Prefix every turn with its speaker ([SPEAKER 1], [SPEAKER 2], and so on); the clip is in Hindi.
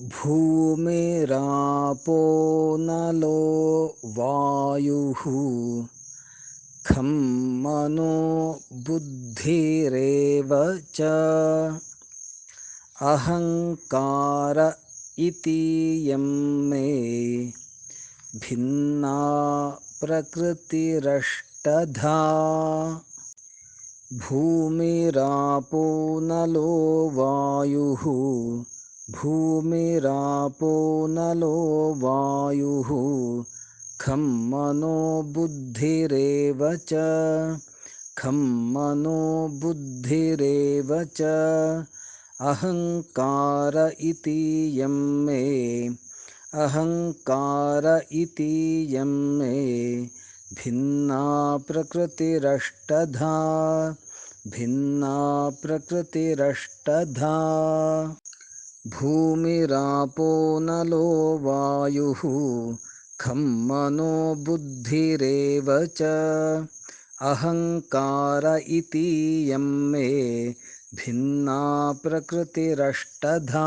[SPEAKER 1] भूमिरापो नलो वायुः खं मनो बुद्धिरेव च अहङ्कार इतीयं मे भिन्ना प्रकृतिरष्टधा। भूमिरापो नलो वायुः भूमिरापो नलो वायुः खं मनो बुद्धिरेव च। खं मनो बुद्धिरेव च। अहङ्कार इतीयं मे। अहङ्कार इतीयं मे। भिन्ना प्रकृतिरष्टधा। भिन्ना प्रकृतिरष्टधा। भूमिरापो नलो वायुः खं मनो बुद्धिरेव च अहङ्कार इतीयं मे भिन्ना प्रकृतिरष्टधा